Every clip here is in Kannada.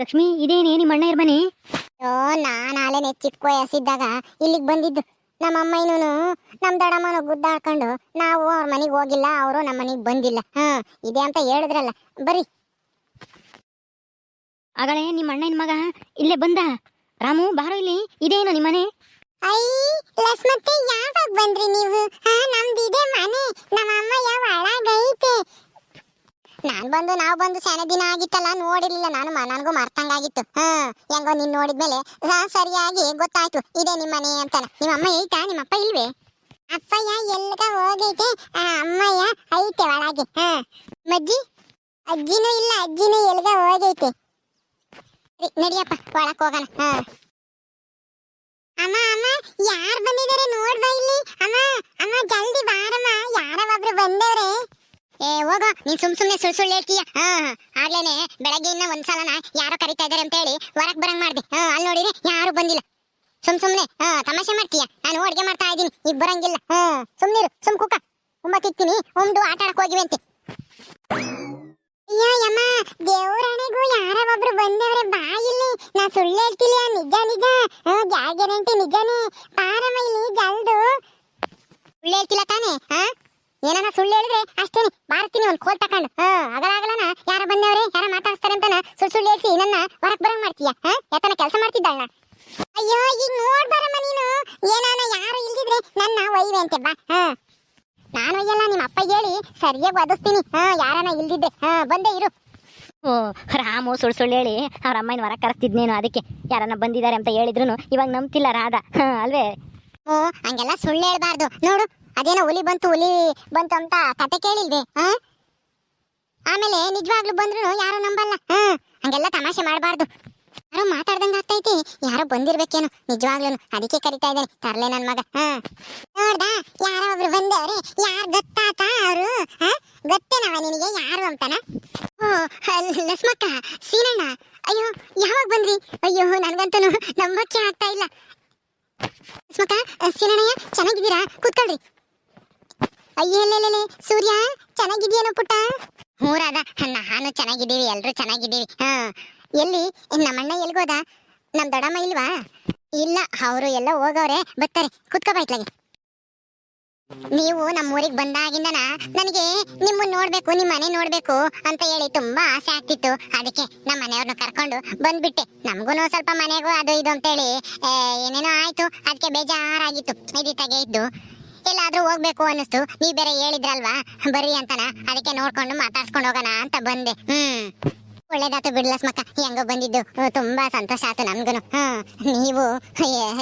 ಲಕ್ಷ್ಮಿ ಇದೇನೇ ನಿಮ್ಮ ಅಣ್ಣ ಇರ್ ಮನೆ? ಅಯ್ಯೋ ನಾನು ಆಲೆನೆ ಚಿಕ್ಕ ಎಸಿದ್ದಾಗ ಇಲ್ಲಿಗೆ ಬಂದಿದ್ದು. ನಮ್ಮ ಅಮ್ಮನೂ ನಮ್ಮ ದಡಮ್ಮನ ಗುದ್ದಾಡ್ಕೊಂಡು ನಾವು ಅವ್ರ ಮನೆಗೆ ಹೋಗಿಲ್ಲ ಅವರು ನಮ್ಮ ಮನೆಗೆ ಬಂದಿಲ್ಲ. ಹಾ ಇದೆ ಅಂತ ಹೇಳಿದ್ರಲ್ಲ. ಬರೀ ಆಗಳೇ ನಿಮ್ಮ ಅಣ್ಣನ ಮಗ ಇಲ್ಲೇ ಬಂದ. ರಾಮು ಬಾರೋ ಇಲ್ಲಿ. ಇದೇನು ನಿಮ್ಮ ಮನೆ? ಐ ಲಸ್ಮತ್ತೆ ಯಾವಾಗ ಬಂದ್ರಿ ನೀವು ಹಾ ನಮ್ದು ಇದೆ ಮನೆ ನಮ್ಮ ಅಮ್ಮಯ್ಯ ಒಳಗೈತೆ ನಾನ್ ಬಂದು ನಾವು ಬಂದು ಸಣ್ಣ ದಿನ ಆಗಿತ್ತಲ್ಲ ನೋಡಿರ್ಲಿಲ್ಲ ನಾನು ನನಗೂ ಮರ್ತಂಗಾಗಿತ್ತು. ಹಾ ಹೆಂಗೋ ನೀನ್ ನೋಡಿದ್ಮೇಲೆ ಹಾ, ಸರಿಯಾಗಿ ಗೊತ್ತಾಯ್ತು. ಇದೆ ನಿಮ್ಮ ಮನೆ ಅಂತಾನೆ. ನಿಮ್ಮ ಅಮ್ಮ ಐತಾ? ನಿಮ್ಮ ಅಪ್ಪ ಇಲ್ವೇ? ಅಪ್ಪಯ್ಯ ಎಲ್ಗ ಹೋಗೈತೆ. ಅಮ್ಮಯ್ಯ ಐತೆ ಒಳಗೆ. ಹಾ. ಮಜ್ಜಿ ಅಜ್ಜಿನೂ ಇಲ್ಲ ಅಜ್ಜಿನೂ ಎಲ್ಗ ಹೋಗೈತೆ. ನಡಿಯಪ್ಪ ಒಳಕ್ ಹೋಗೋಣ. ಹಾ. ಅಮ್ಮ ಅಮ್ಮ ಯಾರ್ ಬಂದಿದ್ದಾರೆ ನೋಡ್ಬಾ ಇಲ್ಲಿ? ಅಮ್ಮ ಅಮ್ಮ ಜಲ್ದಿ ಬಾರಮ್ಮ. ಯಾರೋ ಒಬ್ರು ಬಂದವ್ರೆ? ಏ, ಹೋಗ. ನೀನ್ ಸುಮ್ ಸುಮ್ನೆ ಸುಳ್ ಸುಳ್ಳು ಹೇಳ್ತೀಯ. ಹಾ. ಆಗ್ಲೇನೆ, ಬೆಳಗ್ಗೆಯಿಂದ ಒಂದ್ಸಲನ ಯಾರೋ ಕರಿತಾ ಇದಾರೆ ಅಂತ ಹೇಳಿ ಹೊರಗ್ ಬರಂಗ್ ಮಾಡ್ದೆ. ಹಾ ಅಲ್ಲಿ ನೋಡಿದ್ರೆ ಯಾರು ಬಂದಿಲ್ಲ. ಸುಮ್ ಸುಮ್ನೆ, ಹಾ, ತಮಾಷೆ ಮಾಡ್ತೀಯ? ನಾನು ಅಡ್ಗೆ ಮಾಡ್ತಾ ಇದೀನಿ ಈಗ ಬರಂಗಿಲ್ಲ. ಹಾ ಸುಮ್ನಿರು ಸುಮ್ ಕುಕ್ಕ ಉಂಬತ್ತಿತ್ತೀನಿ ಉಂಡು ಆಟ ಆಡಕ್ ಹೋಗಿವೆ ಅಂತೆ. ಅಯ್ಯೋ, ಯಮ್ಮ. ದೇವ್ರಣೆಗೂ ಯಾರೋ ಒಬ್ರು ಬಂದವ್ರೆ ಬಾ ಇಲ್ಲಿ ನಾ ಸುಳ್ಳು ಹೇಳ್ತಿಲ್ಲ ನಿಜ ನಿಜ. ಹ್ಮ್ ಗ್ಯಾರಂಟಿ ನಿಜನೇ. ಪಾರಮ್ಮ ಇಲ್ಲಿ ಜಲ್ದು. ಸುಳ್ಳು ಹೇಳ್ತಿಲ್ಲ ತಾನೇ? ಹಾ? ಏನಾನ ಸುಳ್ಳು ಹೇಳಿದ್ರೆ ಅಷ್ಟೇನೆ ಬಾರ್ತೀನಿ ಒಂದು ಕೋಲ್ ತಕೊಂಡು. ಅಗಲಾಗಲನ ಯಾರ ಬಂದವ್ರೆ ಯಾರ ಮಾತಾಡ್ತಾರೆ ಅಂತ ಸುಳ್ಳು ಸುಳ್ಳು ಹೇಳ್ಸಿ ನನ್ನ ಹೊರಕ್ ಬರಂಗ್ ಮಾಡ್ತೀಯ ಯಾತನ ಕೆಲಸ ಮಾಡ್ತಿದ್ದಾಳ? ಅಯ್ಯೋ ಈಗ ನೋಡ್ಬಾರಮ್ಮ ನೀನು. ಏನಾನ ಯಾರು ಇಲ್ದಿದ್ರೆ ನನ್ನ ಒಯ್ವೆ ಅಂತೆ ಬಾ ಹಾ. ನಾನು ಒಯ್ಯಲ್ಲ ನಿಮ್ಮ ಅಪ್ಪ ಹೇಳಿ ಸರಿಯಾಗಿ ಒದಿಸ್ತೀನಿ ಹಾ ಯಾರನ ಇಲ್ದಿದ್ರೆ ಹಾ ಬಂದೆ ಇರು. ಓ ರಾಮು ಸುಳ್ಳು ಸುಳ್ಳು ಹೇಳಿ ಅವ್ರ ಅಮ್ಮನ ಹೊರ ಕರೆಸ್ತಿದ್ನೇನು ಅದಕ್ಕೆ. ಯಾರನ್ನ ಬಂದಿದ್ದಾರೆ ಅಂತ ಹೇಳಿದ್ರು ಇವಾಗ ನಂಬ್ತಿಲ್ಲ ರಾಧ ಹಾ ಅಲ್ವೇ? ಓ ಹಂಗೆಲ್ಲ ಸುಳ್ಳು ಹೇಳ್ಬಾರ್ದು. ನೋಡು ಅದೇನೋ ಹುಲಿ ಬಂತು ಹುಲಿ ಬಂತು ಅಂತ ಕತೆ ಕೇಳಿಲ್ವೇ ಹಾ ಆಮೇಲೆ ನಿಜವಾಗ್ಲೂ ಬಂದ್ರು ಯಾರು ನಂಬಲ್ಲ ಹಾ ಹಂಗೆಲ್ಲ ತಮಾಷೆ ಮಾಡಬಾರ್ದು. ಯಾರೋ ಮಾತಾಡ್ದಂಗ ಆಗ್ತೈತಿ, ಯಾರೋ ಬಂದಿರ್ಬೇಕೇನು ನಿಜವಾಗ್ಲೂ ಅದಕ್ಕೆ ಕರಿತಾ ಇದ್ದಾನೆ, ತರ್ಲೆ ನನ್ ಮಗ ಹಾ ನೋಡ್ದ, ಯಾರೋ ಒಬ್ರು ಬಂದವ್ರೆ, ಯಾರು ಗೊತ್ತಾತ ಅವರು ಹಾ ಗೊತ್ತೇನವ ನಿನಗೆ, ಯಾರು ಅಂತಾನ? ಓ, ಲಸ್ಮಕ್ಕ, ಸೀನಣ್ಣ, ಅಯ್ಯೋ, ಯಾವಾಗ ಬಂದ್ರಿ? ಅಯ್ಯೋ ನನ್ಗಂತೂ ನಂಬಕ್ಕೆ ಆಗ್ತಾ ಇಲ್ಲ. ಸ್ಮಕ ಸಿನಣ್ಣಯ್ಯ, ಚೆನ್ನಾಗಿದ್ದೀರಾ? ಕೂತ್ಕೊಳ್ರಿ. ಅಯ್ಯಲ್ಲೇ ಸೂರ್ಯ ಚೆನ್ನಾಗಿದೆಯೇನೋ ಪುಟ್ಟ? ಮೂರಾದ ನಾನು ಚೆನ್ನಾಗಿದ್ದೀವಿ ಎಲ್ಲರೂ ಚೆನ್ನಾಗಿದ್ದೀವಿ. ಹಾ. ಎಲ್ಲಿ? ನಮ್ಮಣ್ಣ ಎಲ್ಗೋದ ನಮ್ ದೊಡ್ಡಮ್ಮ ಇಲ್ವಾ? ಇಲ್ಲ ಅವರು ಎಲ್ಲ ಹೋಗವ್ರೆ ಬರ್ತಾರೆ. ಕುತ್ಕೋಬೈತ್ಲಾಗೆ ನೀವು ನಮ್ಮ ಊರಿಗೆ ಬಂದಾಗಿಂದನ ನನಗೆ ನಿಮ್ಮನ್ನ ನೋಡ್ಬೇಕು ನಿಮ್ಮ ಮನೆ ನೋಡ್ಬೇಕು ಅಂತ ಹೇಳಿ ತುಂಬಾ ಆಸೆ ಆಗ್ತಿತ್ತು. ಅದಕ್ಕೆ ನಮ್ಮ ಮನೆಯವ್ರನ್ನ ಕರ್ಕೊಂಡು ಬಂದ್ಬಿಟ್ಟೆ. ನಮಗೂ ಸ್ವಲ್ಪ ಮನೆಗೂ ಅದು ಇದು ಅಂತೇಳಿ. ಆ, ಏನೇನೋ ಆಯ್ತು. ಅದಕ್ಕೆ ಬೇಜಾರಾಗಿತ್ತು. ಇದ್ದು. ಎಲ್ಲಾದ್ರೂ ಹೋಗ್ಬೇಕು ಅನ್ನಿಸ್ತು. ನೀ ಬೇರೆ ಹೇಳಿದ್ರಲ್ವಾ? ಬರ್ರಿ ಅಂತನ. ಅದಕ್ಕೆ ನೋಡ್ಕೊಂಡು ಮಾತಾಡ್ಸ್ಕೊಂಡು ಹೋಗೋಣ ಅಂತ ಬಂದೆ. ಹ್ಮ್. ಒಳ್ಳೇದಾತು ಬಿಡ್ಲಸ್ಮಕ್ಕ ಹೆಂಗೋ ಬಂದಿದ್ದು. ತುಂಬಾ ಸಂತೋಷ ಆತು ನಮ್ಗುನು. ಹ್ಮ್, ನೀವು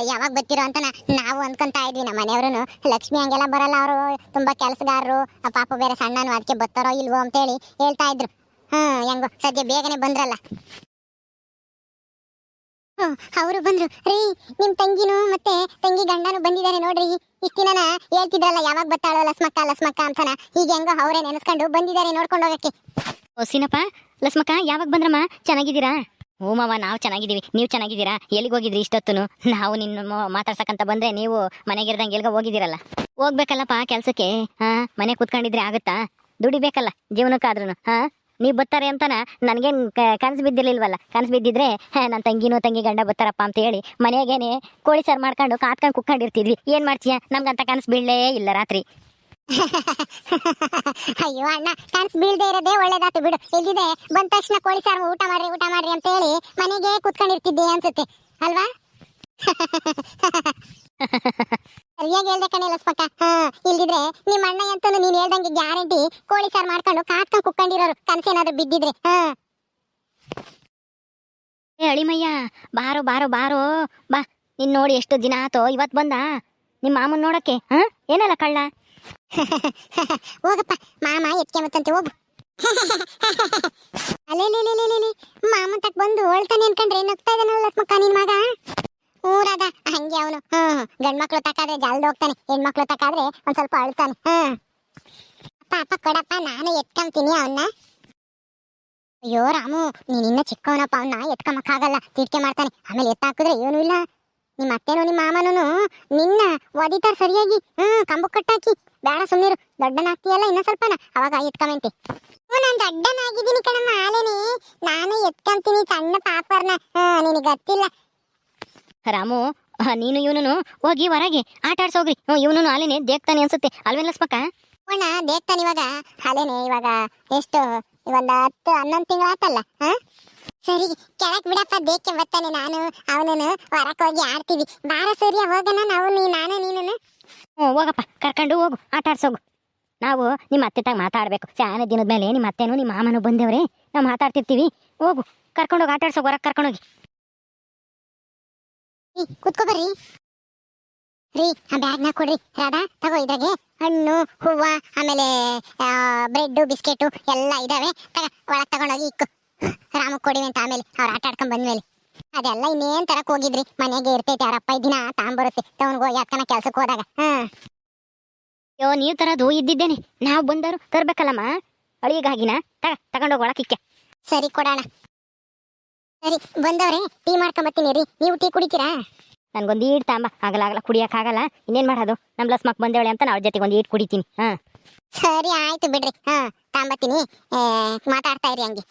ಯಾವಾಗ ಬರ್ತಿರೋ ಅಂತ ನಾವು ಅನ್ಕೊಂತ ಇದ್ವಿ ನಮ್ಮ ಮನೆಯವ್ರು ಲಕ್ಷ್ಮಿ ಹಂಗೆಲ್ಲ ಬರಲ್ಲ ಅವರು. ತುಂಬಾ ಕೆಲಸಗಾರರು. ಪಾಪ ಬೇರೆ ಸಣ್ಣನು ಅದಕ್ಕೆ ಬರ್ತಾರೋ ಇಲ್ವೋ ಅಂತೇಳಿ ಹೇಳ್ತಾ ಇದ್ರು. ಹ್ಮ್, ಹೆಂಗೋ, ಸದ್ಯ ಬೇಗನೆ ಬಂದ್ರಲ್ಲ. ಅವರು ಬಂದ್ರು. ರೀ, ನಿಮ್ ತಂಗಿನು ಮತ್ತೆ ತಂಗಿ ಗಂಡನು ಬಂದಿದ್ದಾರೆ ನೋಡ್ರಿ. ಇಷ್ಟಿನ ಹೇಳ್ತಿದ್ರಲ್ಲ, ಯಾವಾಗ ಬರ್ತಾಳೋ ಲಸ್ಮಕ್ಕ ಲಸ್ಮಕ್ಕ ಅಂತನ. ಈಗ ಹೆಂಗೋ ಅವರೇ ನೆನೆಸ್ಕೊಂಡು ಬಂದಿದ್ದಾರೆ ನೋಡ್ಕೊಂಡು ಹೋಗಕ್ಕೆ. ಸೀನಪ್ಪ, ಲಸ್ಮಕ್ಕ, ಯಾವಾಗ ಬಂದ್ರಮ್ಮ? ಚೆನ್ನಾಗಿದ್ದೀರಾ? ಓ ಮಾವ, ನಾವು ಚೆನ್ನಾಗಿದ್ದೀವಿ. ನೀವು ಚೆನ್ನಾಗಿದ್ದೀರಾ? ಎಲ್ಲಿಗೆ ಹೋಗಿದ್ರಿ ಇಷ್ಟೊತ್ತು ನಾವು ನಿನ್ನ ಮಾತಾಡ್ಸಕ್ಕಂತ ಬಂದ್ರೆ ನೀವು ಮನೆಗಿರ್ದಂಗೆ ಎಲ್ಗ ಹೋಗಿದ್ದೀರಲ್ಲ. ಹೋಗ್ಬೇಕಲ್ಲಪ್ಪ ಕೆಲಸಕ್ಕೆ. ಹಾ, ಮನೆ ಕೂತ್ಕೊಂಡಿದ್ರೆ ಆಗುತ್ತಾ? ದುಡಿಬೇಕಲ್ಲ ಜೀವನಕ್ಕಾದ್ರೂ ಹಾ? ನೀವು ಬರ್ತಾರೆ ಅಂತನ ನನಗೇನು ಕನಸು ಬಿದ್ದಿರಲಿಲ್ವಲ್ಲ? ಕನಸು ಬಿದ್ದಿದ್ರೆ ನನ್ನ ತಂಗಿನೂ ತಂಗಿ ಗಂಡ ಬರ್ತಾರಪ್ಪ ಅಂತ ಹೇಳಿ ಮನೆಗೇನೆ ಕೋಳಿ ಸಾರು ಮಾಡ್ಕೊಂಡು ಕಾತ್ಕೊಂಡು ಕುಕ್ಕೊಂಡಿರ್ತಿದ್ವಿ. ಏನು ಮಾಡ್ತೀಯ? ನಮ್ಗಂತ ಕನಸು ಬೀಳಲೇ ಇಲ್ಲ ರಾತ್ರಿ. ಅಯ್ಯೋ ಅಣ್ಣ, ಕನ್ಸ್ ಬೀಳ್ದೆ ಇರೋದೇ ಒಳ್ಳೇದಾತು ಬಿಡು. ಇಲ್ಲಿದೆ ಬಂದ ತಕ್ಷಣ ಕೋಳಿ ಸಾರು ಊಟ ಮಾಡ್ರಿ ಊಟ ಮಾಡ್ರಿ ಅಂತ ಹೇಳಿ ಮನೆಗೆ ಕುತ್ಕೊಂಡಿರ್ತಿದ್ದೆ ಅನ್ಸುತ್ತೆ. ಅಲ್ವಾ? ಸರಿಯಾಗಿ ಹೇಳ್ದೆ ಕಣೆ ಲಸ್ಪಕ್ಕ ಹಾ ಇಲ್ದಿದ್ರೆ ನಿಮ್ಮ ಅಣ್ಣ ಅಂತೂ ನೀನ್ ಹೇಳ್ದಂಗೆ ಗ್ಯಾರಂಟಿ ಕೋಳಿ ಸಾರು ಮಾಡ್ಕೊಂಡು ಕಾತ್ಕೊಂಡು ಕುಕ್ಕಂಡಿರೋರು ಕನ್ಸೇನಾದ್ರೂ ಬಿದ್ದಿದ್ರೆ ಹಾ. ಏ ಅಳಿಮಯ್ಯ ಬಾರೋ ಬಾರೋ ಬಾರೋ. ಬಾ ನಿನ್ ನೋಡಿ ಎಷ್ಟು ದಿನ ಆತೋ ಇವತ್ ಬಂದ? ನಿಮ್ಮ ಮಾಮನ್ ನೋಡಕ್ಕೆ ಹ? ಏನಲ್ಲ ಕಳ್ಳ? ಹೋಗಪ್ಪ ಮಾಮ ಎತ್ಕೆ ಮತ್ತಂತೆ ಹೋಗು. ಅಲ್ಲೇ ಮಾಮ ತಕ್ ಬಂದು ಹೊಳ್ತಾನೆ ಅನ್ಕೊಂಡ್ರೆ ನಗ್ತಾ ಇದ್ದಾನಲ್ಲ ಲಕ್ಷ್ಮಕ್ಕ ನಿನ್ ಮಗ? ಹಂಗೆ ಅವನು. ಹ್ಮ್ ಗಂಡ್ಮಕ್ಳು ತಕ್ಕಾದ್ರೆ ಜಲ್ದ್ ಹೋಗ್ತಾನೆ. ಹೆಣ್ಮಕ್ಳು ತಕ್ಕಾದ್ರೆ ಒಂದ್ ಸ್ವಲ್ಪ ಅಳ್ತಾನೆ. ಹ್ಮ್. ಅಪ್ಪ ಅಪ್ಪ ಕೊಡಪ್ಪ, ನಾನು ಎತ್ಕೊಂತೀನಿ ಅವನ್ನ ಅಯ್ಯೋ, ರಾಮು, ನೀನ್ ಇನ್ನ ಚಿಕ್ಕವನಪ್ಪ ಅವನ್ನ ಆಗಲ್ಲ. ತೀರ್ಕೆ ಮಾಡ್ತಾನೆ. ಆಮೇಲೆ ಎತ್ತಾಕಿದ್ರೆ ಏನು ಇಲ್ಲ. ನಿಮ್ಮ ಅತ್ತೆನೂ, ನಿಮ್ಮ ಮಾಮನೂ ನಿನ್ನ ಒದಿತಾರ ಸರಿಯಾಗಿ. ಹ್ಮ್ ಕಂಬು ಕಟ್ಟಾಕಿ. ಬೇಡ ಸುಮ್ಮನಿರು ದೊಡ್ಡನಾಗ್ತೀಯಲ್ಲ ಇನ್ನ ಸ್ವಲ್ಪನ? ಅವಾಗ ಎತ್ಕೊಂಬಂತೆ ನಾನು ದೊಡ್ಡನಾಗಿದ್ದೀನಿ ಕಣಮ್ಮ, ಆಲೇನೆ. ನಾನು ಎತ್ಕೊಂತೀನಿ ಸಣ್ಣ ಪಾಪರ್ನ. ಹಾ ನಿನಗೆ ಗೊತ್ತಿಲ್ಲ. ರಾಮು ನೀನು ಇವನು ಹೋಗಿ ಹೊರಗೆ ಆಟ ಆಡ್ಸೋಗ್ರಿ ಇವನು ಅಲ್ಲಿನೇ ದೇಗ್ತಾನೆ ಅನ್ಸುತ್ತೆ. ಅಲ್ವೇನ್ ಲಸ್ಮಕ್ಕ ಅಣ್ಣ ದೇಗ್ತಾನೆ ಇವಾಗ. ಅಲ್ಲೇನೆ ಇವಾಗ ಎಷ್ಟು? ಒಂದು ಹತ್ತು ಹನ್ನೊಂದು ತಿಂಗಳು ಆತಲ್ಲ ಹಾ? ಸರಿ ಕೆಳಕ್ ಬಿಡಪ್ಪ ದೇಕ್ಕೆ ಬರ್ತಾನೆ ನಾನು. ಅವನನ್ನು ಹೊರಕ್ ಹೋಗಿ ಆಡ್ತೀವಿ. ಬಾರ ಸೂರ್ಯ ಹೋಗೋಣ ನಾವು ನೀ ನಾನು ನೀನು ಹ್ಞೂ ಹೋಗಪ್ಪ. ಕರ್ಕೊಂಡು ಹೋಗು ಆಟ ಆಡ್ಸೋಗು ನಾವು ನಿಮ್ಮ ಅತ್ತೆ ತಾಗ ಮಾತಾಡ್ಬೇಕು. ಶಾನೆ ದಿನದ ಮೇಲೆ ನಿಮ್ಮ ಅತ್ತೆನೂ ನಿಮ್ಮ ಮಾಮನು ಬಂದೇವ್ರೆ. ನಾವು ಮಾತಾಡ್ತಿರ್ತೀವಿ. ಹೋಗು ಕರ್ಕೊಂಡೋಗಿ ಆಟ ಆಡ್ಸೋಗಿ ಹೊರಗೆ ಕರ್ಕೊಂಡೋಗಿ. ಕುತ್ಕೋ ಬರ್ರಿ. ರೀ ಆ ಬ್ಯಾಗ್ನ ಕೊಡ್ರಿ. ರಾಧಾ ತಗೋ ಇದ್ರಾಗೆ ಹಣ್ಣು ಹೂವ ಆಮೇಲೆ ಬ್ರೆಡ್ ಬಿಸ್ಕೆಟು ಎಲ್ಲ ಇದಾವೆ. ತಗ ಒಳಗೆ ತಗೊಂಡೋಗಿ ಇಕ್ಕು. ರಾಮಕ್ಕೆ ಕೊಡಿ ಅಂತ ಆಮೇಲೆ ಅವ್ರು ಆಟ ಆಡ್ಕೊಂಡ್ ಬಂದ್ಮೇಲೆ. ಅದೆಲ್ಲ ಇನ್ನೇನ್ ತರಕ್ ಹೋಗಿದ್ರಿ? ಮನೆಗೆ ಇರ್ತೈತೆ ಅವ್ರಪ್ಪ ದಿನ ತಾಂಬರುತ್ತೆ ತವನ್ಗೋ ಯಾಕನ ಕೆಲ್ಸಕ್ಕೆ ಹೋದಾಗ. ಹಾ. ಯೋ ನೀವು ತರದು ಇದ್ದಿದ್ದೇನೆ. ನಾವು ಬಂದರು ತರ್ಬೇಕಲ್ಲಮ್ಮ. ಅಳಿಗಾಗಿನ. ತಗ ತಗೊಂಡೋಗಿ ಒಳಕಿಕ್ಕೆ ಸರಿ ಕೊಡೋಣ. ಸರಿ ಬಂದವ್ರೆ ಟೀ ಮಾಡ್ಕೊಂಬತ್ತೀನಿ ರೀ. ನೀವು ಟೀ ಕುಡಿತೀರಾ? ನನ್ಗೊಂದು ಈಟ್ ತಾಂಬ. ಆಗಲಾಗಲ್ಲ ಆಗಲ್ಲ ಇನ್ನೇನ್ ಮಾಡೋದು? ನಮ್ಮ ಲಸ್ಮಕ್ ಬಂದೇವಳೆ ಅಂತ ನಾವ್ ಜೊತೆಗೆ ಒಂದು ಈಟ್ ಕುಡಿತೀನಿ. ಹಾಂ. ಸರಿ ಆಯ್ತು ಬಿಡ್ರಿ. ಹಾ ತಾಂಬತ್ತೀನಿ ಮಾತಾಡ್ತಾ ಇರಿ ಹಂಗೆ.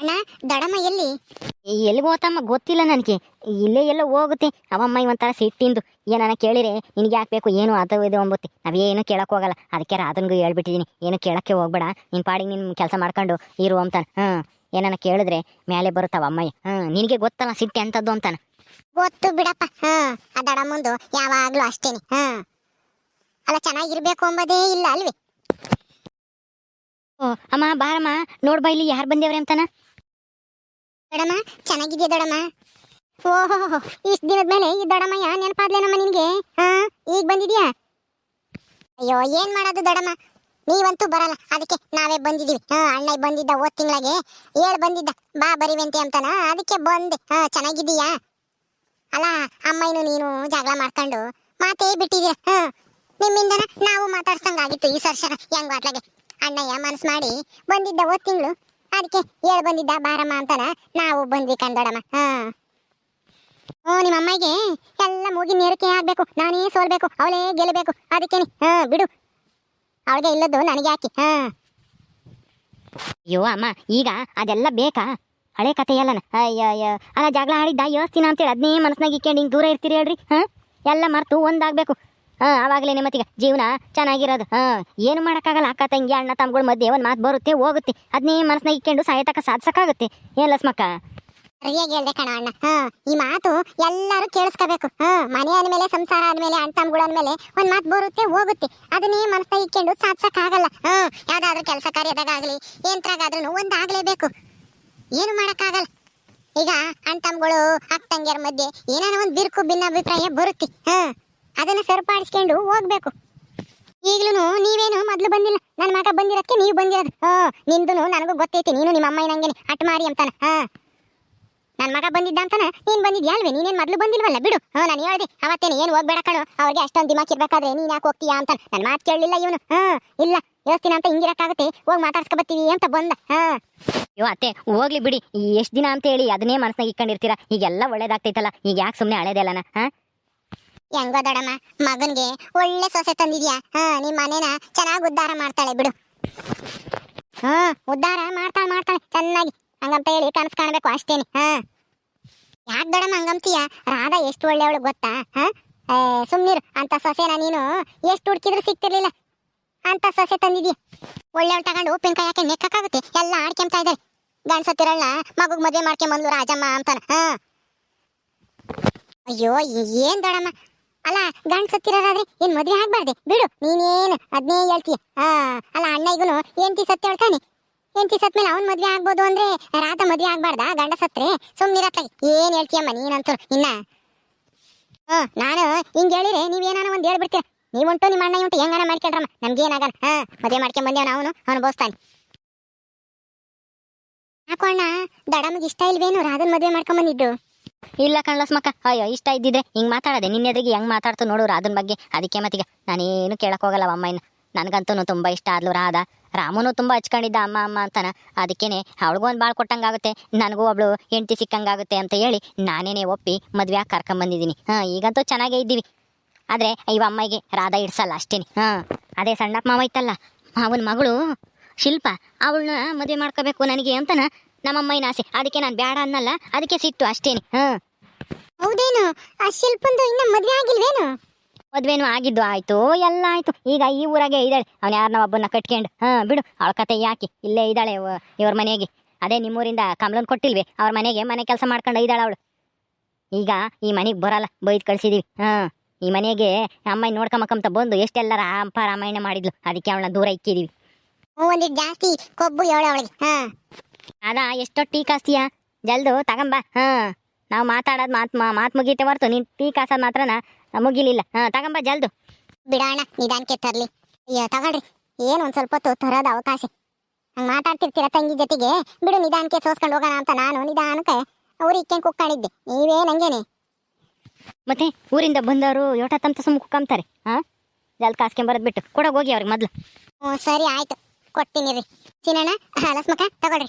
ಅಣ್ಣ ದಡಮ್ಮ ಎಲ್ಲಿ? ಎಲ್ಲಿಗೆ ಹೋತಮ್ಮ? ಗೊತ್ತಿಲ್ಲ ನನಗೆ. ಇಲ್ಲೇ ಎಲ್ಲ ಹೋಗುತ್ತೆ. ಅವಮ್ಮ ಒಂಥರ ಸಿಟ್ಟಿಂದು ಏನನ ಕೇಳಿರೆ? ನಿನಗೆ ಹಾಕ್ಬೇಕು ಏನು ಅದು ಇದು ಅಂಬುತ್ತೆ. ನಾವೇನು ಕೇಳಕ್ ಹೋಗಲ್ಲ. ಅದಕ್ಕೆ ರಾಧನ್ಗೂ ಹೇಳ್ಬಿಟ್ಟಿದ್ದೀನಿ ಏನು ಕೇಳಕ್ಕೆ ಹೋಗ್ಬೇಡ. ನಿನ್ನ ಪಾಡಿಗೆ ನಿನ್ನ ಕೆಲಸ ಮಾಡ್ಕೊಂಡು ಇರು ಅಂತಾನೆ. ಹಾಂ. ಏನನ ಕೇಳಿದ್ರೆ ಮೇಲೆ ಬರುತ್ತವ ಅಮ್ಮಯ್ಯ. ಹಾಂ ನಿನಗೆ ಗೊತ್ತಲ್ಲ ಸಿಟ್ಟೆ ಅಂತದ್ದು ಅಂತಾನೆ? ಗೊತ್ತು ಬಿಡಪ್ಪ. ಹಾ ಅದಡ ದಡಮ್ಮಂದು ಯಾವಾಗ್ಲೂ ಅಷ್ಟೇನೆ. ಹಾ. ಅಲ್ಲ ಚೆನ್ನಾಗಿರ್ಬೇಕು ಅಂಬೋದೇ ಇಲ್ಲ ಅಲ್ವಿ? ಓ ಅಮ್ಮ ಬಾರಮ್ಮ. ನೋಡ್ಬಾ ಇಲ್ಲಿ ಯಾರು ಬಂದೇವ್ರೆ ಅಂತಾನ? ದಡಮ್ಮ ಚೆನ್ನಾಗಿದ್ಯಾ ದಡಮ್ಮ? ಓಹೋ ಇಷ್ಟ ದಿನದ ಮೇಲೆ ಈ ದೊಡಮ್ಮಯ್ಯ ನೆನಪಾದ್ಲೇನಮ್ಮ ನಿನಗೆ? ಹಾ ಈಗ ಬಂದಿದ್ಯಾ? ಅಯ್ಯೋ ಏನ್ ಮಾಡೋದು ದಡಮ್ಮ? ನೀವಂತೂ ಬರಲ್ಲ. ಅದಕ್ಕೆ ನಾವೇ ಬಂದಿದ್ದೀವಿ. ಹಾ, ಅಣ್ಣ ಬಂದಿದ್ದ ಓದ್ ತಿಂಗಳಿಗೆ. ಹೇಳಿ ಬಂದಿದ್ದ. ಬಾ, ಬರಿವೆಂತೆ ಅಂತಾನ? ಅದಕ್ಕೆ ಬಂದೆ. ಹಾ, ಚೆನ್ನಾಗಿದ್ದೀಯಾ? ಅಲ್ಲ, ಅಮ್ಮಯ್ಯನು ನೀನು ಜಗಳ ಮಾಡ್ಕೊಂಡು ಮಾತೇ ಬಿಟ್ಟಿದ್ಯಾ ಹಾ, ನಿಮ್ಮಿಂದನ ನಾವು ಮಾತಾಡ್ಸಂಗಾಗಿತ್ತು ಈ ಸರ್ಷನ ಹೆಂಗ್ ಅತ್ಲಾಗೆ ಅಣ್ಣಯ್ಯ ಮನಸ್ ಮಾಡಿ ಬಂದಿದ್ದ ಓದ್ ತಿಂಗಳು. ಅದಕ್ಕೆ ಹೇಳಿ ಬಂದಿದ್ದ ಬಾರಮ್ಮ ಅಂತಾನ? ನಾವು ಬಂದ್ವಿ ಕಂದಡಮ್ಮ ಹಾ. ಓ ನಿಮ್ಮ ಅಮ್ಮಗೆ ಎಲ್ಲ ಮುಗಿ ನೇರಕ್ಕೆ ಆಗ್ಬೇಕು. ನಾನೇ ಸೋಲ್ಬೇಕು. ಅವಳೇ ಗೆಲ್ಲಬೇಕು. ಅದಕ್ಕೇನೆ ಹಾ, ಬಿಡು. ಅವಳಿಗೆ ಇಲ್ಲದ್ದು ನನಗೆ ಹಾಕಿ ಹಾ. ಅಯ್ಯೋ ಅಮ್ಮ, ಈಗ ಅದೆಲ್ಲ ಬೇಕಾ? ಹಳೆ ಕತೆ ಎಲ್ಲನ ಅಯ್ಯಯ್ಯ ಅಯ್ಯ ಅಲ್ಲ, ಜಗಳ ಆಡಿದ್ದ ಯೋಸ್ತಿನ ಅಂತೇಳಿ ಅದನ್ನೇ ಮನಸ್ನಾಗ ಇಕ್ಕೊಂಡು ಹಿಂಗೆ ದೂರ ಇರ್ತೀರಿ ಹೇಳ್ರಿ, ಹಾಂ? ಎಲ್ಲ ಮರ್ತು ಒಂದಾಗಬೇಕು. ಹಾಂ ಆವಾಗಲೇ ನಿಮ್ಮತ್ತಿಗೆ ಜೀವನ ಚೆನ್ನಾಗಿರೋದು. ಹಾಂ, ಏನು ಮಾಡೋಕ್ಕಾಗಲ್ಲ, ಅಕ್ಕ ತಂಗಿ, ಅಣ್ಣ ತಮ್ಮಗಳ ಮಧ್ಯೆ ಒಂದು ಮಾತು ಬರುತ್ತೆ, ಹೋಗುತ್ತೆ. ಅದನ್ನೇ ಮನಸ್ನಾಗ ಇಕ್ಕೊಂಡು ಸಾಯತಕ್ಕ ಸಾಧಿಸೋಕ್ಕಾಗುತ್ತೆ. ಏನು ಲಸ್ಮಕ್ಕ? ಸರಿಯಾಗಿ ಹೇಳ್ದೆ ಕಣ ಅಣ್ಣ. ಹಾ, ಈ ಮಾತು ಎಲ್ಲರೂ ಕೇಳಿಸ್ಕೋಬೇಕು. ಹಾ, ಮನೆ ಅಂದ್ಮೇಲೆ, ಸಂಸಾರ ಆದ್ಮೇಲೆ ಅಣ್ಣ ತಮ್ಗಳು ಅಂದ್ಮೇಲೆ ಒಂದ್ ಮಾತು ಬರುತ್ತೆ, ಹೋಗುತ್ತೆ. ಅದನ್ನೇ ಮನಸ್ಸಾಗಿ ಇಟ್ಕೊಂಡು ಸಾಧ್ಸಕ್ ಆಗಲ್ಲ ಹಾ, ಯಾವ್ದಾದ್ರು ಕೆಲಸ ಕಾರ್ಯದಾಗಲಿ ಏನ್ತ್ರಾಗಾದ್ರೂ ಒಂದಾಗ್ಲೇಬೇಕು ಏನು ಮಾಡಕ್ಕಾಗಲ್ಲ. ಈಗ ಅಣ್ಣ ತಮ್ಗಳು ಅಕ್ಕ ತಂಗಿಯರ ಮಧ್ಯೆ ಏನಾರ ಒಂದ್ ಬಿರುಕು, ಭಿನ್ನಾಭಿಪ್ರಾಯ ಬರುತ್ತೆ. ಹಾ, ಅದನ್ನ ಸರಿಪಡಿಸ್ಕೊಂಡು ಹೋಗ್ಬೇಕು. ಈಗ್ಲೂ ನೀವೇನು ಮೊದ್ಲು ಬಂದಿಲ್ಲ. ನನ್ನ ಮಗ ಬಂದಿರೋದಕ್ಕೆ ನೀವು ಬಂದಿರೋದು. ಹ ನಿಂದು ನನಗೂ ಗೊತ್ತೈತಿ. ನೀನು ನಿಮ್ಮ ಅಮ್ಮ ನಂಗೇನೆ ಅಟ್ ಮಾರಿ ಅಂತಾನ. ಹಾ. ನನ್ ಮಗ ಬಂದಿದ್ದ ಅಂತಾನ? ನೀನ್ ಬಂದಿದ್ಯಾ ಅಲ್ವೇ? ನೀನೇನ್ ಮೊದ್ಲು ಬಂದಿಲ್ವಲ್ಲ? ಬಿಡು. ಹ್ಞೂ ನಾನು ಹೇಳ್ದೆ. ಅವತ್ತೇನು ಏನು ಹೋಗ್ಬೇಡ ಕಣೋ. ಅವ್ರಿಗೆ ಅಷ್ಟೊಂದು ದಿಮಾಕ್ ಇರ್ಬೇಕಾದ್ರೆ ನೀನ್ ಯಾಕೆ ಹೋಗ್ತೀಯಾ ಅಂತ ನನ್ ಮಾತು ಕೇಳಲಿಲ್ಲ ಇವನು. ಹಾ ಇಲ್ಲ. ಹೇಳ್ತೀನಿ ಅಂತ ಹಿಂಗಿರಕ್ಕಾಗುತ್ತೆ. ಹೋಗಿ ಮಾತಾಡ್ಸ್ಕೊ ಬರ್ತೀವಿ ಅಂತ ಬಂದ. ಹಾ ಅಯ್ಯೋ ಅತ್ತೆ ಹೋಗ್ಲಿ ಬಿಡಿ. ಎಷ್ಟು ದಿನ ಅಂತ ಹೇಳಿ ಅದನ್ನೇ ಮನಸ್ನಾಗ ಈಗ ಈಗೆಲ್ಲ ಒಳ್ಳೇದಾಗ್ತೈತಲ್ಲ. ಈಗ ಯಾಕೆ ಸುಮ್ಮನೆ ಹಳೇದಲ್ಲನ ಹಾ? ಹೆಂಗೋ ದೊಡಮ್ಮ ಮಗನ್ಗೆ ಒಳ್ಳೆ ಸೊಸೆ ತಂದಿದ್ಯಾ? ಹಾ ನಿಮ್ ಮನೇನ ಚೆನ್ನಾಗಿ ಉದ್ಧಾರ ಮಾಡ್ತಾಳೆ ಬಿಡು. ಹಾ ಉದ್ಧಾರ ಮಾಡ್ತಾಳೆ ಮಾಡ್ತಾಳೆ. ಚೆನ್ನಾಗಿ. ಹಂಗಂತ ಹೇಳಿ ಕನಸು ಕಾಣಬೇಕು ಅಷ್ಟೇನೆ, ಹಾ. ಯಾಕೆ ದೊಡಮ್ಮ ಹಂಗಂತೀಯ? ರಾಧಾ ಎಷ್ಟು ಒಳ್ಳೆಯವಳು ಗೊತ್ತಾ, ಹಾ? ಸುಮ್ನಿರು, ಅಂತ ಸೊಸೆನ ನೀನು ಎಷ್ಟು ಹುಡುಕಿದ್ರು ಸಿಕ್ತಿರ್ಲಿಲ್ಲ ಅಂತ ಸೊಸೆ ತಂದಿದ್ಯಾ? ಒಳ್ಳೆಯವಳು ತಗೊಂಡು ಉಪ್ಪಿನಕಾಯಿ ಹಾಕಿ ನೆಕ್ಕಾಗುತ್ತೆ ಎಲ್ಲ ಆಡ್ಕೊಂತ ಇದ್ದಾರೆ ಗಂಡ್ಸತ್ತಿರಲ್ಲ, ಮಗುಗ್ ಮದ್ವೆ ಮಾಡ್ಕೊಂಬಂದ್ಲು ರಾಜಮ್ಮ ಅಂತಾನ, ಹಾ. ಅಯ್ಯೋ ಏನ್ ದೊಡಮ್ಮ ಅಲ್ಲ ಗಂಡ್ ಸತ್ತಿರೋರಾದ್ರೆ ಏನ್ ಮದ್ವೆ ಆಗ್ಬಾರ್ದೆ? ಬಿಡು, ನೀನೇನು ಅದ್ನೇ ಹೇಳ್ತೀಯ, ಹಾ. ಅಲ್ಲ ಅಣ್ಣಗುನು ಏನ್ ತಿ ಸತ್ತ ಹೇಳ್ತಾನೆ ಎಂಟಿ ಸತ್ಮೇಲೆ ಅವ್ನ್ ಮದ್ವೆ ಆಗ್ಬೋದು ಅಂದ್ರೆ ರಾತ ಮದ್ವೆ ಆಗ್ಬಾರ್ದ? ಗಂಡ ಸತ್ರೆ? ಸುಮ್ನಿರತ್ತಾಗಿ ಏನ್ ಹೇಳ್ತೀಯಮ್ಮ ನೀನಂತೂ ಇನ್ನ? ಹ್ಮ್ ನಾನು ಹಿಂಗ್ ಹೇಳಿದ್ರೆ ನೀವೇನಾನ ಒಂದ್ ಹೇಳ್ಬಿಡ್ತೀರ. ನೀವುಂಟು ನಿಮ್ಮ ಅಣ್ಣ ಉಂಟು, ಹೆಂಗಾನ ಮಾಡ್ಕೊಂಡ್ರಮ್ಮ ನಮ್ಗೇನಾಗಲ್ಲ ಹಾ, ಮದ್ವೆ ಮಾಡ್ಕೊಂಡ್ ಬಂದೇವ್ ಅವನು? ಯಾಕೋ ಅಣ್ಣ, ದಡಮ್ಗೆ ಇಷ್ಟ ಇಲ್ವೇನು? ರಾಧನ್ ಮದ್ವೆ ಮಾಡ್ಕೊಂಡ್ ಬಂದಿದ್ದು. ಇಲ್ಲ ಕಣ್ಲಸ್ಮಕ್ಕ ಅಯ್ಯೋ, ಇಷ್ಟ ಇದ್ದಿದ್ರೆ ಹಿಂಗೆ ಮಾತಾಡದೆ. ನಿನ್ನೆದ್ರಿಗೆ ಹೆಂಗ್ ಮಾತಾಡ್ತು ನೋಡು ರಾಧನ್ ಬಗ್ಗೆ. ಅದಕ್ಕೆ ಮತ್ತೀಗ ನಾನೇನು ಕೇಳಕ್ ಹೋಗಲ್ಲ ಅಮ್ಮಯ್ಯನ ನನಗಂತೂ ತುಂಬಾ ಇಷ್ಟ ಆದ್ಲು ರಾಧ. ರಾಮನು ತುಂಬ ಹಚ್ಕೊಂಡಿದ್ದ ಅಮ್ಮ ಅಮ್ಮ ಅಂತಾನ. ಅದಕ್ಕೇನೆ ಅವಳಿಗೂ ಒಂದು ಭಾಳ ಕೊಟ್ಟಂಗಾಗುತ್ತೆ. ನನಗೂ ಹೆಂಡತಿ ಸಿಕ್ಕಂಗಾಗುತ್ತೆ ಅಂತ ಹೇಳಿ ನಾನೇನೆ ಒಪ್ಪಿ ಮದ್ವೆ ಆಗಿ ಕರ್ಕೊಂಬಂದಿದ್ದೀನಿ ಹಾಂ, ಈಗಂತೂ ಚೆನ್ನಾಗೇ ಇದ್ದೀವಿ. ಆದ್ರೆ ಇವ ಅಮ್ಮಗೆ ರಾಧ ಇಡ್ಸಲ್ಲ ಅಷ್ಟೇನಿ. ಹಾಂ, ಅದೇ ಸಣ್ಣಪ್ಪ ಮಾವ ಇತ್ತಲ್ಲ. ಮಾವನ ಮಗಳು, ಶಿಲ್ಪ, ಅವಳನ್ನ ಮದುವೆ ಮಾಡ್ಕೋಬೇಕು ನನಗೆ ಅಂತನ ನಮ್ಮಮ್ಮನ ಆಸೆ. ಅದಕ್ಕೆ ನಾನು ಬೇಡ ಅನ್ನಲ್ಲ, ಅದಕ್ಕೆ ಸಿಟ್ಟು ಅಷ್ಟೇನಿ. ಹಾಂ. ಹೌದೇನು? ಆ ಶಿಲ್ಪಂದು ಇನ್ನ ಮದುವೆ ಆಗಿಲ್ವೇನು? ಮದ್ವೆನೂ ಆಗಿದ್ದು ಆಯ್ತು ಎಲ್ಲ ಆಯ್ತು. ಈಗ ಈ ಊರಾಗೆ ಇದ್ದಾಳೆ. ಅವ್ನ ಯಾರನ್ನ ಒಬ್ಬನ ಕಟ್ಕೊಂಡು ಹಾ ಬಿಡು ಅವಳ ಕತೆ ಯಾಕೆ? ಇಲ್ಲೇ ಇದ್ದಾಳೆ ಇವ- ಇವ್ರ ಮನೆಗೆ. ಅದೇ ನಿಮ್ಮೂರಿಂದ ಕಮಲನ್ ಕೊಟ್ಟಿಲ್ವಿ? ಅವ್ರ ಮನೆಗೆ ಮನೆ ಕೆಲಸ ಮಾಡ್ಕೊಂಡು ಇದ್ದಾಳೆ ಅವಳು. ಈಗ ಈ ಮನೆಗೆ ಬರಲ್ಲ ಬೈದ್ ಕಳ್ಸಿದೀವಿ. ಹಾ ಈ ಮನೆಗೆ ಅಮ್ಮ ನೋಡ್ಕೊಂಬಕ್ಕಂತ ಬಂದು ಎಷ್ಟೆಲ್ಲ ರಾಮ ರಾಮಾಯಣ ಮಾಡಿದ್ಲು. ಅದಕ್ಕೆ ಅವಳನ್ನ ದೂರ ಇಕ್ಕಿದೀವಿ. ಒಂದಿಟ್ಟು ಜಾಸ್ತಿ ಕೊಬ್ಬು ಅವಳಿಗೆ. ಹಾ. ಅದ ಎಷ್ಟೋ ಟೀ ಕಾಸ್ತೀಯ? ಜಲ್ದು ತಗೊಂಬ. ಹಾ ನಾವು ಮಾತಾಡೋದು ಮಾತು ಮಾತು ಮುಗೀತೆ ಹೊರ್ತು ನೀನು ಟೀ ಕಾಸೋದು ಮಾತ್ರನ? ಮುಗಿಲಿಲ್ಲ. ಹಾ ತಗಂಬ ಜಲ್ದು. ಬಿಡೋಣ ನಿಧಾನಕ್ಕೆ ತರ್ಲಿ. ಅಯ್ಯೋ ತಗೊಳ್ರಿ. ಏನು ಒಂದ್ ಸ್ವಲ್ಪ ಹೊತ್ತು ತರೋದ ಅವಕಾಶ. ಹಂಗೆ ಮಾತಾಡ್ತಿರ್ತೀರ ತಂಗಿ ಜೊತೆಗೆ? ಬಿಡು ನಿಧಾನಕ್ಕೆ ಸೋಸ್ಕೊಂಡು ಹೋಗೋಣ ಅಂತ ನಾನು ನಿಧಾನಕ್ಕೆ ಊರಿಗೆ ಕುಕ್ಕಾಣಿದ್ದೆ. ನೀವೇ ನಂಗೇನೆ. ಮತ್ತೆ ಊರಿಂದ ಬಂದವರು ಯೋಟ ತಂತ ಸುಮ್ಮ ಕುಕ್ಕಂತಾರೆ ಹಾ ಜಲ್ ಕಾಸ್ಕೊಂಬರದ್ ಬಿಟ್ಟು. ಕೊಡೋಗಿ ಹೋಗಿ ಅವ್ರಿಗೆ ಮೊದ್ಲು. ಹ್ಞೂ ಸರಿ ಆಯ್ತು. ಕೊಡ್ತೀನಿ ರೀ ಚಿನ್ನಣ್ಣ ಲಸ್ಮಕ ತಗೊಳ್ರಿ.